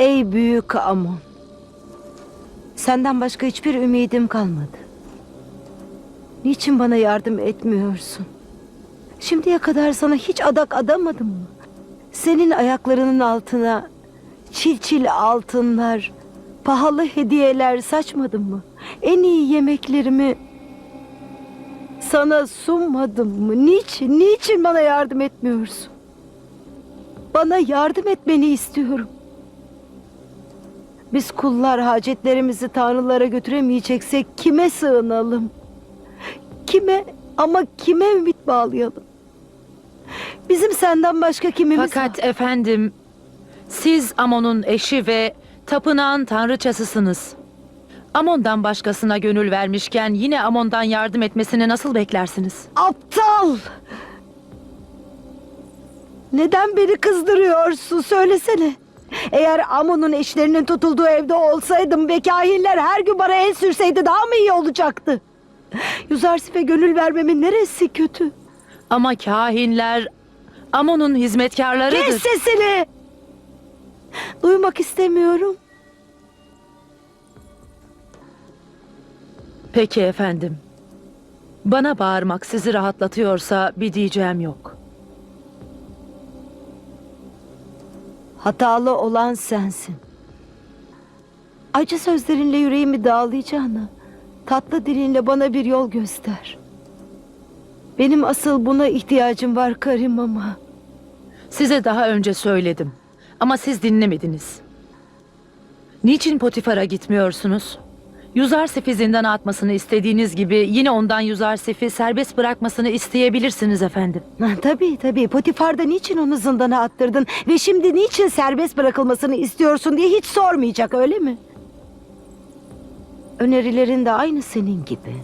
Ey büyük Amon. Senden başka hiçbir ümidim kalmadı. Niçin bana yardım etmiyorsun? Şimdiye kadar sana hiç adak adamadım mı? Senin ayaklarının altına çil çil altınlar, pahalı hediyeler saçmadım mı? En iyi yemeklerimi sana sunmadım mı? Niçin, niçin bana yardım etmiyorsun? Bana yardım etmeni istiyorum. Biz kullar hacetlerimizi tanrılara götüremeyeceksek kime sığınalım? Kime ama kime ümit bağlayalım? Bizim senden başka kimimiz Fakat var? efendim, siz Amon'un eşi ve tapınağın tanrıçasısınız. Amon'dan başkasına gönül vermişken yine Amon'dan yardım etmesini nasıl beklersiniz? Aptal! Neden beni kızdırıyorsun söylesene. Eğer Amon'un eşlerinin tutulduğu evde olsaydım ve kahinler her gün bana el sürseydi daha mı iyi olacaktı? Yüzarsif'e gönül vermemin neresi kötü? Ama kahinler Amon'un hizmetkarlarıdır. Kes sesini! Duymak istemiyorum. Peki efendim. Bana bağırmak sizi rahatlatıyorsa bir diyeceğim yok. Hatalı olan sensin. Acı sözlerinle yüreğimi dağlayacağına tatlı dilinle bana bir yol göster. Benim asıl buna ihtiyacım var Karim ama. Size daha önce söyledim ama siz dinlemediniz. Niçin Potifar'a gitmiyorsunuz? Yuzarsif'i zindana atmasını istediğiniz gibi yine ondan Yuzarsif'i serbest bırakmasını isteyebilirsiniz efendim. Ha, tabii tabii Potifar'da niçin onu zindana attırdın ve şimdi niçin serbest bırakılmasını istiyorsun diye hiç sormayacak öyle mi? Önerilerin de aynı senin gibi.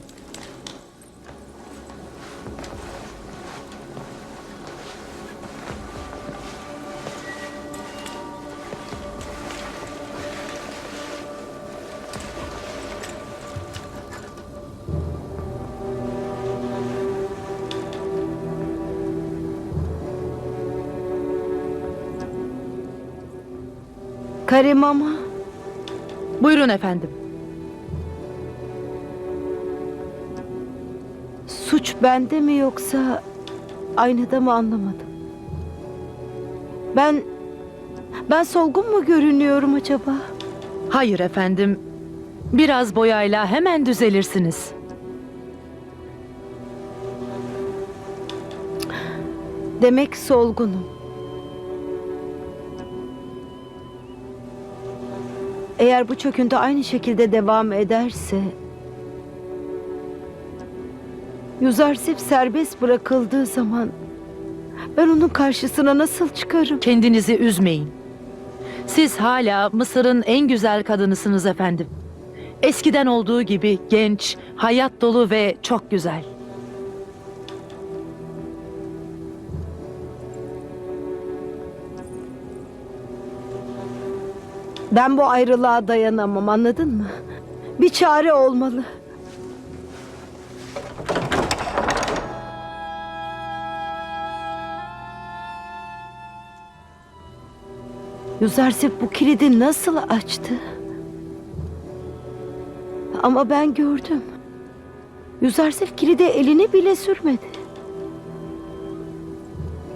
Karim ama Buyurun efendim. suç bende mi yoksa aynada mı anlamadım. Ben ben solgun mu görünüyorum acaba? Hayır efendim. Biraz boyayla hemen düzelirsiniz. Demek solgunum. Eğer bu çöküntü aynı şekilde devam ederse... Yuzarsif serbest bırakıldığı zaman... Ben onun karşısına nasıl çıkarım? Kendinizi üzmeyin. Siz hala Mısır'ın en güzel kadınısınız efendim. Eskiden olduğu gibi genç, hayat dolu ve çok güzel. Ben bu ayrılığa dayanamam anladın mı? Bir çare olmalı. Yuzarsif bu kilidi nasıl açtı? Ama ben gördüm. Yuzarsif kilide elini bile sürmedi.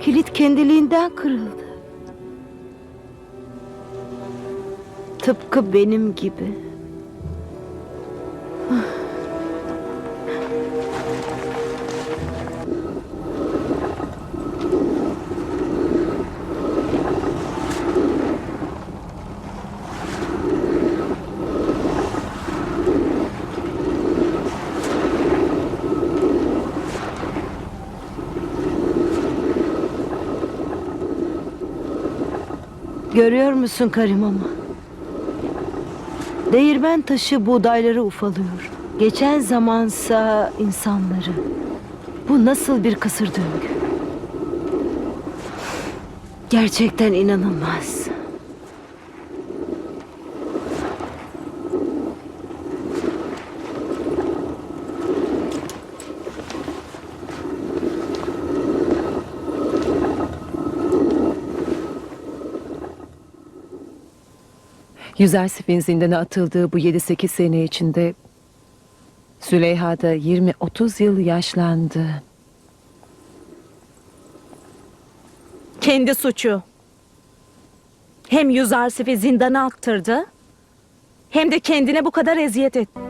Kilit kendiliğinden kırıldı. Tıpkı benim gibi. Görüyor musun Karim ama? Değirmen taşı buğdayları ufalıyor. Geçen zamansa insanları. Bu nasıl bir kısır döngü? Gerçekten inanılmaz. Yüzersif'in zindana atıldığı bu 7-8 sene içinde Züleyha da 20-30 yıl yaşlandı. Kendi suçu. Hem Yüzarsif'i zindana attırdı, hem de kendine bu kadar eziyet etti.